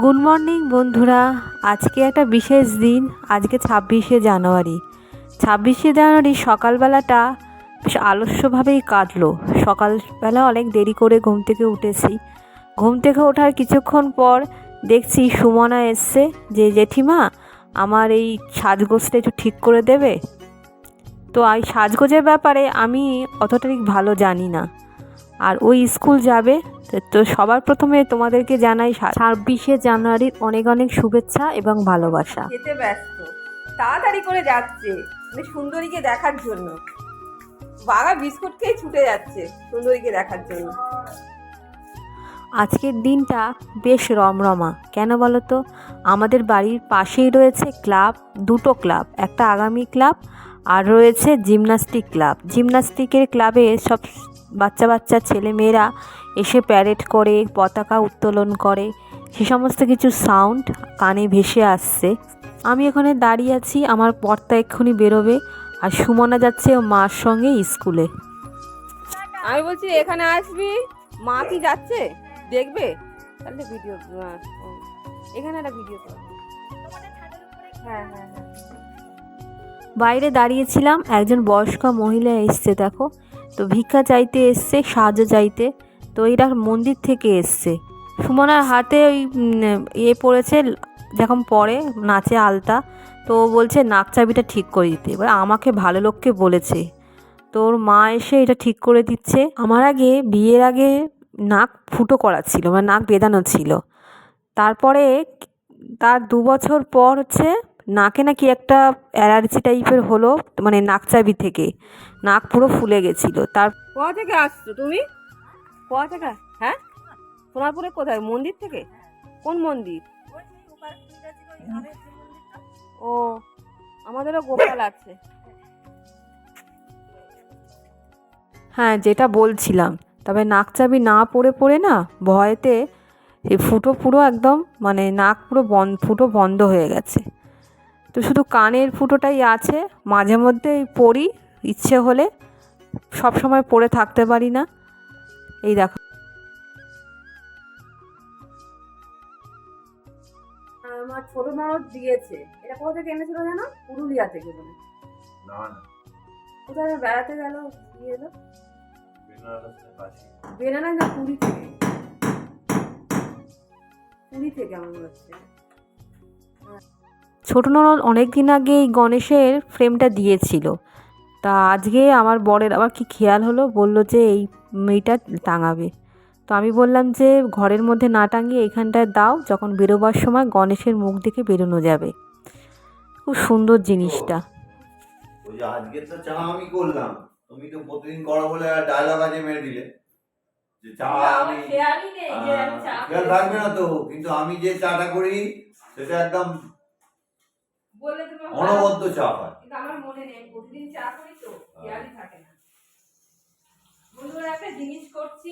Good morning বন্ধুরা। আজকে একটা বিশেষ দিন, আজকে ছাব্বিশে জানুয়ারি। ছাব্বিশে জানুয়ারি সকালবেলাটা বেশ আলস্যভাবেই কাটলো। সকালবেলা অনেক দেরি করে ঘুম থেকে উঠেছি। ঘুম থেকে ওঠার কিছুক্ষণ পর দেখছি সুমনা এসছে যে, জেঠিমা, আমার এই সাজগোজটা একটু ঠিক করে দেবে? তো এই সাজগোজের ব্যাপারে আমি অতটা ভালো জানি না। আর ওই স্কুল যাবে। তো- সবার প্রথমে তোমাদেরকে জানাই ছাব্বিশে জানুয়ারির অনেক অনেক শুভেচ্ছা এবং ভালোবাসা। যেতে ব্যস্ত। তাড়াতাড়ি করে যাচ্ছে মানে সুন্দরীকে দেখার জন্য। বাঘা বিস্কুট খেয়ে ছুটে যাচ্ছে সুন্দরীকে দেখার জন্য। আজকের দিনটা বেশ রমরমা। কেন বলো তো? আমাদের বাড়ির পাশেই রয়েছে ক্লাব দুটো ক্লাব একটা আগামী ক্লাব আর রয়েছে জিমনাস্টিক ক্লাব। জিমনাস্টিকের ক্লাবে সব বাচ্চা বাচ্চা ছেলে মেয়েরা এসে প্যারেড করে পতাকা উত্তোলন করে। সে সমস্ত কিছু সাউন্ড কানে ভেসে আসছে। আমি এখানে দাঁড়িয়ে আছি আমার পর্তা এক্ষুনি বেরোবে আর সুমনা যাচ্ছে মার সঙ্গে স্কুলে আমি বলছি এখানে আসবি? মা কি যাচ্ছে? দেখবে? তাহলে ভিডিও এখানে একটা ভিডিও হ্যাঁ হ্যাঁ হ্যাঁ। বাইরে দাঁড়িয়েছিলাম একজন বয়স্ক মহিলা এসছে দেখো। তো ভিক্ষা চাইতে এসছে, সাহায্য চাইতে। তো এরা মন্দির থেকে এসছে। সুমনার হাতে ওই ইয়ে পড়েছে, যখন পরে নাচে আলতা। তো ও বলছে, নাক চাবিটা ঠিক করে দিতে। এবার আমাকে ভালো লোককে বলেছে তো ওর মা এসে এটা ঠিক করে দিচ্ছে। আমার আগে, বিয়ের আগে নাক ফুটো করা ছিল মানে নাক বেদানো ছিল। তারপরে, তার দু বছর পর হচ্ছে নাকে নাকি একটা অ্যালার্জি টাইপের হলো মানে নাকচাবি থেকে। নাক পুরো ফুলে গেছিল। তার কোথা থেকে আসছো তুমি? কোথা থেকে? হ্যাঁ? সোনারপুরে কোথায়? মন্দির থেকে? কোন মন্দির? ও আমাদেরও গোপাল আছে। হ্যাঁ যেটা বলছিলাম। তবে নাকচাবি না পড়ে পড়ে না ভয়েতে এই ফুটো পুরো একদম মানে নাক পুরো বন্ধ ফুটো বন্ধ হয়ে গেছে। তো শুধু কানের ফুটোটাই আছে মাঝে মধ্যে পড়ি ইচ্ছে হলে সব সময় পড়ে থাকতে পারি না। এই দেখো। আমার ছোট ননদ দিয়েছে। এটা কোথা থেকে এনেছিল জানো? পুরুলিয়া থেকে বলে। না না। কোথায় বেড়াতে গেল দিয়ে এলো বেনানা না পুরী থেকে। পুরী থেকে আমার মনে হচ্ছে। ছোট ননদ অনেক দিন আগে এই গণেশের ফ্রেমটা দিয়েছিল। তা আজকে আমার বরের আবার কি খেয়াল হলো? বলল যে এই মেয়েটা টাঙাবে। তো আমি বললাম যে ঘরের মধ্যে না টাঙিয়ে এইখানটায় দাও যখন বেরোবার সময় গণেশের মুখ দেখে বেরোনো যাবে। খুব সুন্দর জিনিসটা। আজকে তো চা আমি করলাম। তুমি তো প্রতিদিন করো বলে ডায়লগ আজে মেরে দিলে। যে চা আমি খেয়াল থাকবে না তো। কিন্তু আমি যে চাটা করি সেটা একদম বললে অনবদ্য চা হয়। কিন্তু আমার মনে নেই প্রতিদিন চা করি তো খেয়ালই থাকে না। বন্ধুরা একটা জিনিস করছি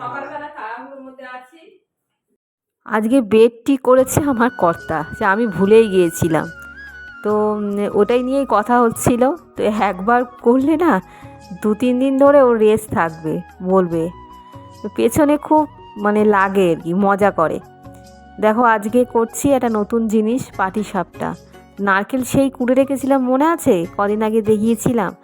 সকালবেলা তাড়াহুড়োর মধ্যে আছি। আজকে বেডটি করেছে আমার কর্তা যে আমি ভুলেই গিয়েছিলাম। তো ওটাই নিয়েই কথা হচ্ছিল। তো একবার করলে না দু তিন দিন ধরে ও রেস থাকবে বলবে। তো পেছনে খুব মানে লাগে আর কি মজা করে। দেখো, আজকে করছি একটা নতুন জিনিস, পাটি সাপটা। নারকেল সেই কুড়ে রেখেছিলাম, মনে আছে? কদিন আগে দেখিয়েছিলাম।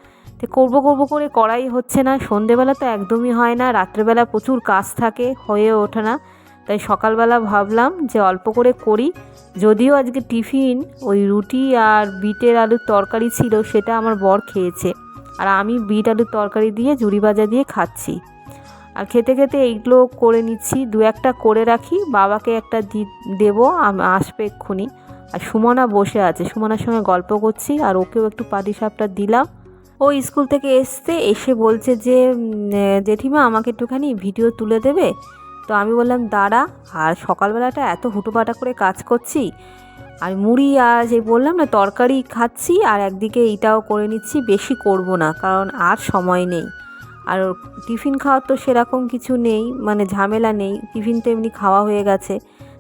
তো করব করব করে করাই হচ্ছে না। সন্ধেবেলা তো একদমই হয় না, রাত্রেবেলা প্রচুর কাজ থাকে, হয়ে ওঠে না। তাই সকালবেলা ভাবলাম যে অল্প করে করি। যদিও আজকে টিফিন, ওই রুটি আর বিটের আলুর তরকারি ছিল, সেটা আমার বর খেয়েছে। আর আমি বিট আলুর তরকারি দিয়ে জুড়ি ভাজা দিয়ে খাচ্ছি। আর খেতে খেতে এইগুলো করে নিচ্ছি, দু একটা করে রাখি, বাবাকে একটা দি, দেবো আসবে এক্ষুনি। আর সুমনা বসে আছে, সুমনার সঙ্গে গল্প করছি, আর ওকেও একটু পাটি সাপটা দিলাম। ও স্কুল থেকে এসছে, এসে বলছে যে জেঠিমা আমাকে একটুখানি ভিডিও তুলে দেবে। তো আমি বললাম, দাঁড়া, আর সকালবেলাটা এত হুটোপাটা করে কাজ করছি, আর মুড়ি আর যে বললাম না, তরকারি খাচ্ছি, আর একদিকে এইটাও করে নিচ্ছি, বেশি করব না, কারণ আর সময় নেই। আর টিফিন খাওয়ার তো সেরকম কিছু নেই মানে ঝামেলা নেই টিফিন তো এমনি খাওয়া হয়ে গেছে।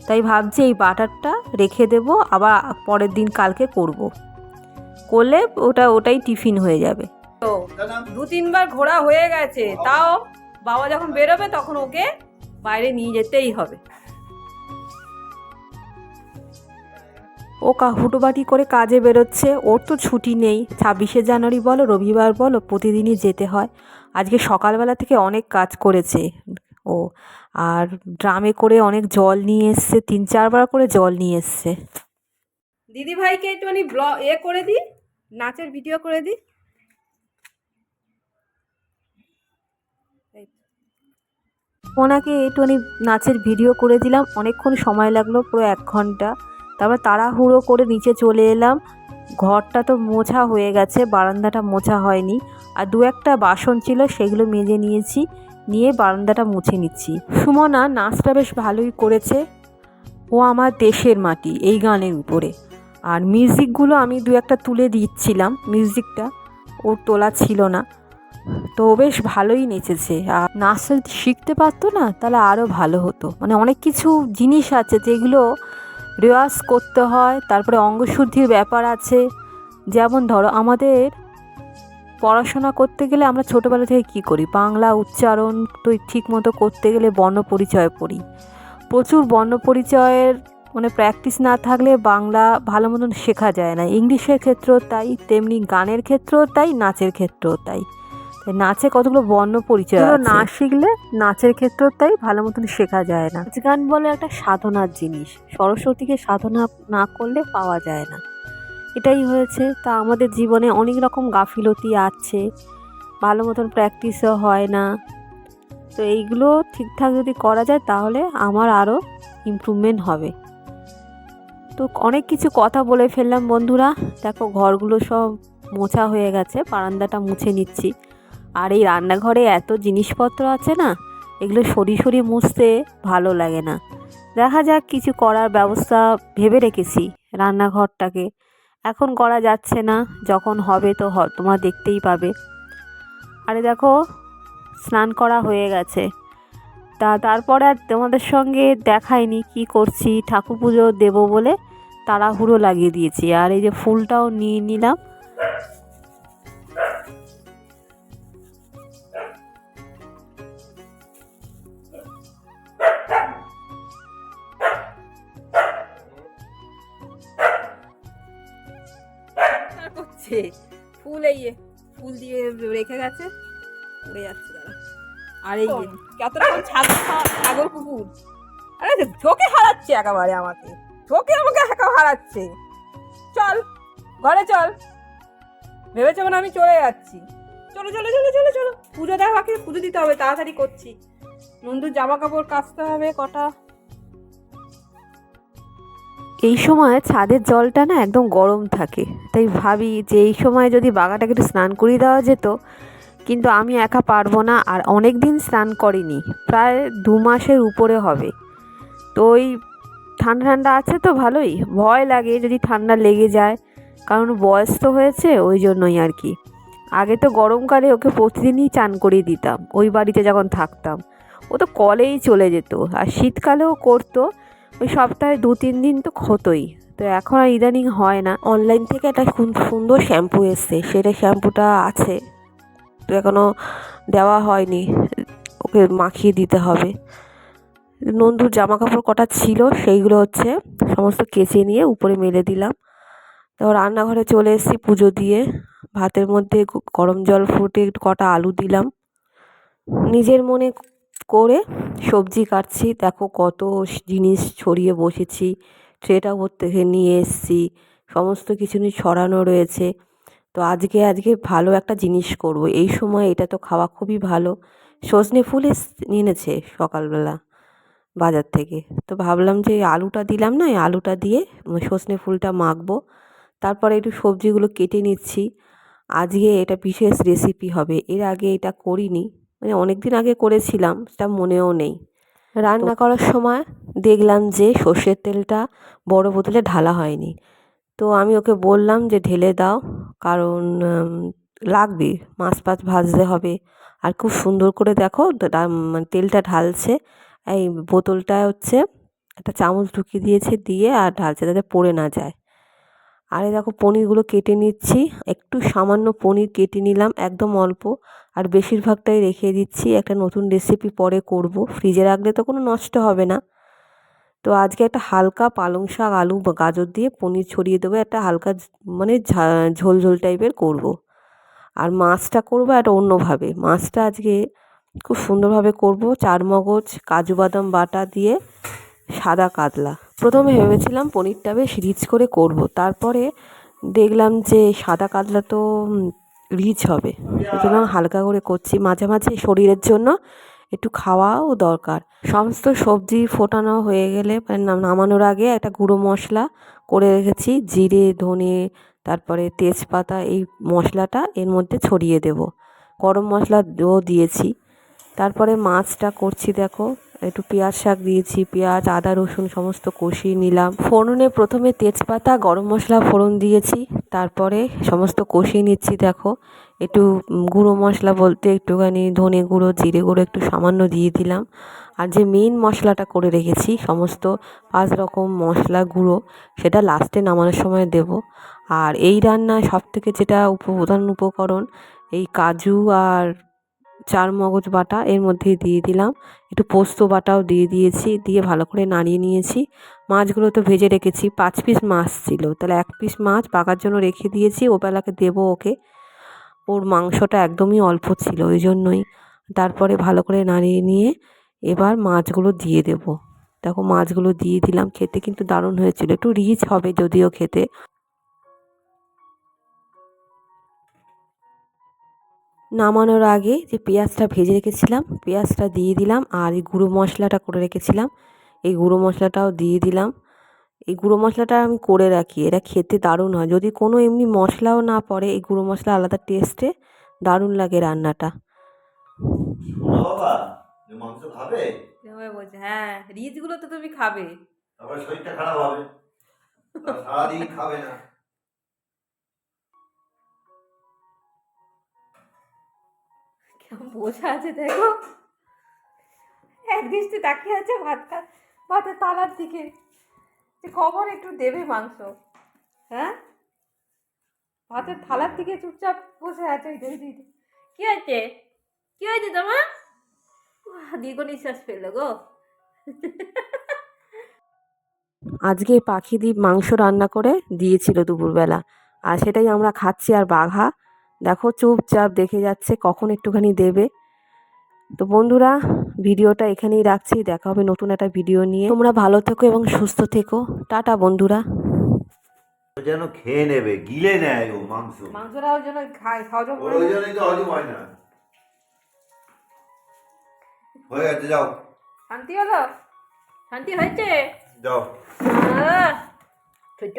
তাই ভাবছি এই বাটারটা রেখে দেব আবার পরের দিন কালকে করব। করলে ওটা ওটাই টিফিন হয়ে যাবে। তো দু তিনবার ঘোরা হয়ে গেছে তাও বাবা যখন বেরোবে তখন ওকে বাইরে নিয়ে যেতেই হবে। ও কা হুটোবাটি করে কাজে বেরোচ্ছে ওর তো ছুটি নেই। ছাব্বিশে জানুয়ারি বলো রবিবার বলো প্রতিদিনই যেতে হয়। আজকে সকালবেলা থেকে অনেক কাজ করেছে। ও আর ড্রামে করে অনেক জল নিয়ে এসছে তিন চারবার করে জল নিয়ে এসছে। দিদি ভাইকে একটুখানি ব্লগ এ করে দিই নাচের ভিডিও করে দিই। ওনাকে একটুখানি নাচের ভিডিও করে দিলাম অনেকক্ষণ সময় লাগল পুরো এক ঘণ্টা। তারপর তাড়াহুড়ো করে নিচে চলে এলাম। ঘরটা তো মোছা হয়ে গেছে বারান্দাটা মোছা হয়নি। আর দু একটা বাসন ছিল, সেগুলো মেজে নিয়েছি, নিয়ে বারান্দাটা মুছে নিচ্ছি। সুমনা নাচটা বেশ ভালোই করেছে। ও আমার দেশের মাটি এই গানের উপরে। আর মিউজিকগুলো আমি দু একটা তুলে দিচ্ছিলাম, মিউজিকটা। ওর তোলা ছিল না। তো বেশ ভালোই নেচেছে। আর নাচটা যদি শিখতে পারতো না, তাহলে আরও ভালো হতো। মানে অনেক কিছু জিনিস আছে যেগুলো রেওয়াজ করতে হয়। তারপরে অঙ্গশুদ্ধির ব্যাপার আছে। যেমন ধরো আমাদের পড়াশোনা করতে গেলে আমরা ছোটোবেলা থেকে কী করি? বাংলা উচ্চারণ তো ঠিক মতো করতে গেলে বর্ণ পরিচয় পড়ি। প্রচুর বর্ণ পরিচয়ের মানে প্র্যাকটিস না থাকলে বাংলা ভালো মতন শেখা যায় না। ইংলিশের ক্ষেত্রেও তাই তেমনি গানের ক্ষেত্রেও তাই নাচের ক্ষেত্রেও তাই। তাই নাচে কতগুলো বর্ণ পরিচয় না শিখলে নাচের ক্ষেত্রেও তাই ভালো মতন শেখা যায় না। নাচ গান বলে একটা সাধনার জিনিস। সরস্বতীকে সাধনা না করলে পাওয়া যায় না। এটাই হয়েছে। তা আমাদের জীবনে অনেক রকম গাফিলতি আছে। ভালো মতন প্র্যাকটিসও হয় না। তো এইগুলো ঠিকঠাক যদি করা যায় তাহলে আমার আরও ইমপ্রুভমেন্ট হবে। তো অনেক কিছু কথা বলে ফেললাম বন্ধুরা। দেখো ঘরগুলো সব মোছা হয়ে গেছে, বারান্দাটা মুছে নিচ্ছি। আর এই রান্নাঘরে এত জিনিসপত্র আছে না, এগুলো সরি সরি মুছতে ভালো লাগে না। দেখা যাক কিছু করার ব্যবস্থা ভেবে রেখেছি রান্নাঘরটাকে। এখন করা যাচ্ছে না, যখন হবে তো তোমরা দেখতেই পাবে। আরে দেখো, স্নান করা হয়ে গেছে। তা তারপরে আর তোমাদের সঙ্গে দেখাইনি কি করছি, ঠাকুর পুজো দেবো বলে তাড়াহুড়ো লাগিয়ে দিয়েছি। আর এই যে ফুলটাও নিয়ে নিলাম। আর ফুল এই ফুল দিয়ে রেখে গেছে। উড়ে যাচ্ছে দাঁড়া আর এই কত রকম ছাগল ছাগল কুকুর। আরে ঝোঁকে হারাচ্ছে একেবারে আমাকে। ঝোঁকে আমাকে একা হারাচ্ছে। চল ঘরে চল। ভেবেছে মানে আমি চলে যাচ্ছি? চলো চলো চলো চলো চলো। পুজো দেওয়াকে পুজো দিতে হবে তাড়াতাড়ি করছি। নন্দুর জামা কাপড় কাচতে হবে কটা। এই সময় ছাদের জলটা না একদম গরম থাকে। তাই ভাবি যে এই সময় যদি বাগাটাকে একটু স্নান করিয়ে দেওয়া যেত, কিন্তু আমি একা পারব না আর অনেক দিন স্নান করিনি, প্রায় দু মাসের উপরে হবে। তো ওই ঠান্ডা ঠান্ডা আছে তো ভালোই, ভয় লাগে যদি ঠান্ডা লেগে যায়, কারণ বয়স তো হয়েছে ওই জন্যই আর কি। আগে তো গরমকালে ওকে প্রতিদিনই চান করিয়ে দিতাম, ওই বাড়িতে যখন থাকতাম। ও তো কলেই চলে যেত, আর শীতকালেও করতো ওই সপ্তাহে দু, তিন দিন তো হতোই। তো এখন আর ইদানিং হয় না। অনলাইন থেকে একটা সুন্দর শ্যাম্পু এসছে। সেটা শ্যাম্পুটা আছে। তো এখনও দেওয়া হয়নি। ওকে মাখিয়ে দিতে হবে। নন্দুর জামা কাপড় কটা ছিল, সেইগুলো হচ্ছে সমস্ত কেচে নিয়ে উপরে মেলে দিলাম। তো রান্নাঘরে চলে এসেছি পুজো দিয়ে। ভাতের মধ্যে গরম জল ফুটে কটা আলু দিলাম। নিজের মনে করে সবজি কাটছি। দেখো কত জিনিস ছড়িয়ে বসেছি। ট্রেটা ওর থেকে নিয়ে এসেছি। সমস্ত কিছু নিয়ে ছড়ানো রয়েছে। তো আজকে আজকে ভালো একটা জিনিস করব। এই সময় এটা তো খাওয়া খুবই ভালো। সজনে ফুল এনেছে সকালবেলা বাজার থেকে। তো ভাবলাম যে আলুটা দিলাম না আলুটা দিয়ে সজনে ফুলটা মাখবো। তারপরে একটু সবজিগুলো কেটে নিচ্ছি। আজকে এটা বিশেষ রেসিপি হবে। এর আগে এটা করিনি। মানে অনেক দিন আগে করেছিলাম সেটা মনেও নেই। রান্না করার সময় দেখলাম যে সর্ষের তেলটা বড় বোতলে ঢালা হয়নি। তো আমি ওকে বললাম যে ঢেলে দাও কারণ লাগবে মাছ ফাছ ভাজতে হবে। আর খুব সুন্দর করে দেখো মানে তেলটা ঢালছে এই বোতলটা হচ্ছে একটা চামচ ঢুকিয়ে দিয়েছে দিয়ে আর ঢালছে যাতে পড়ে না যায়। আর এই দেখো পনিরগুলো কেটে নিচ্ছি। একটু সামান্য পনির কেটে নিলাম, একদম অল্প। আর বেশিরভাগটাই রেখে দিচ্ছি, একটা নতুন রেসিপি পরে করব। ফ্রিজে রাখলে তো কোনো নষ্ট হবে না। তো আজকে একটা হালকা পালং শাক, আলু বা গাজর দিয়ে পনির ছড়িয়ে দেবো, একটা হালকা মানে ঝোল ঝোল টাইপের করব। আর মাছটা করব একটা অন্যভাবে। মাছটা আজকে খুব সুন্দরভাবে করব। চার মগজ কাজু বাদাম বাটা দিয়ে, সাদা কাতলা। প্রথমে ভেবেছিলাম পনিরটা বেশ রিচ করে করব। তারপরে দেখলাম যে সাদা কাতলা তো রিচ হবে। সুতরাং হালকা করে করছি। মাঝে মাঝে শরীরের জন্য একটু খাওয়াও দরকার। সমস্ত সবজি ফোটানো হয়ে গেলে মানে নামানোর আগে একটা গুঁড়ো মশলা করে রেখেছি। জিরে, ধনে, তারপরে তেজপাতা, এই মশলাটা এর মধ্যে ছড়িয়ে দেব। গরম মশলাও দিয়েছি। তারপরে মাছটা করছি দেখো। একটু পেঁয়াজ শাক দিয়েছি, পেঁয়াজ, আদা, রসুন সমস্ত কষিয়ে নিলাম। ফোড়নে প্রথমে তেজপাতা, গরম মশলা, ফোড়ন দিয়েছি। তারপরে সমস্ত কষিয়ে নিচ্ছি, দেখো। একটু গুঁড়ো মশলা বলতে একটুখানি ধনে গুঁড়ো, জিরে গুঁড়ো একটু সামান্য দিয়ে দিলাম। আর যে মেইন মশলাটা করে রেখেছি, সমস্ত পাঁচ রকম মশলা গুঁড়ো, সেটা লাস্টে নামানোর সময় দেব। আর এই রান্নায় সব থেকে যেটা উপ প্রধান উপকরণ, এই কাজু আর চার মগজ বাটা এর মধ্যে দিয়ে দিলাম। একটু পোস্ত বাটাও দিয়ে দিয়েছি, দিয়ে ভালো করে নাড়িয়ে নিয়েছি। মাছগুলো তো ভেজে রেখেছি, পাঁচ পিস মাছ ছিল। তাহলে এক পিস মাছ পাকার জন্য রেখে দিয়েছি, ওবেলাকে দেবো ওকে। ওর মাংসটা একদমই অল্প ছিল ওই জন্যই। তারপরে ভালো করে নাড়িয়ে নিয়ে এবার মাছগুলো দিয়ে দেব। দেখো মাছগুলো দিয়ে দিলাম, খেতে কিন্তু দারুণ হয়েছিল। একটু রিচ হবে যদিও খেতে। নামানোর আগে যে পেঁয়াজটা ভেজে রেখেছিলাম পেঁয়াজটা দিয়ে দিলাম আর এই গুঁড়ো মশলাটা করে রেখেছিলাম। এই গুঁড়ো মশলাটাও দিয়ে দিলাম। এই গুঁড়ো মশলাটা আমি করে রাখি এটা খেতে দারুণ হয়। যদি কোনো এমনি মশলাও না পড়ে এই গুঁড়ো মশলা আলাদা টেস্টে দারুণ লাগে রান্নাটা। হ্যাঁ রিচগুলো তো তুমি খাবে। শরীরটা খারাপ হবে। সারাদিন খাবে না। বসে আছে, দেখো। এক দৃষ্টি তাকিয়ে আছে ভাত খা ভাতের তালার দিকে। যে কখন একটু দেবে মাংস হ্যাঁ? ভাতের থালার দিকে চুপচাপ বসে আছে ওই দিদি কি হয়েছে? কি হয়েছে তোমার? দীর্ঘ নিঃশ্বাস ফেলল গো। আজকে পাখিদ্বীপ মাংস রান্না করে দিয়েছিল দুপুরবেলা, আর সেটাই আমরা খাচ্ছি আর বাঘা দেখো চুপচাপ দেখে যাচ্ছে কখন একটুখানি দেবে। তো বন্ধুরা ভিডিওটা এখানেই রাখছি দেখা হবে নতুন একটা ভিডিও নিয়ে। তোমরা ভালো থেকো এবং সুস্থ থেকো। টাটা বন্ধুরা। যেন খেয়ে নেবে গিলে নেয় ও মাংস। মাংসটা ওই জন্য খায় হজম ওই জন্যই তো হজম হয় না। হয়ে গেছে যাও। শান্তি হলো? শান্তি হয়েছে? যাও। ছোট।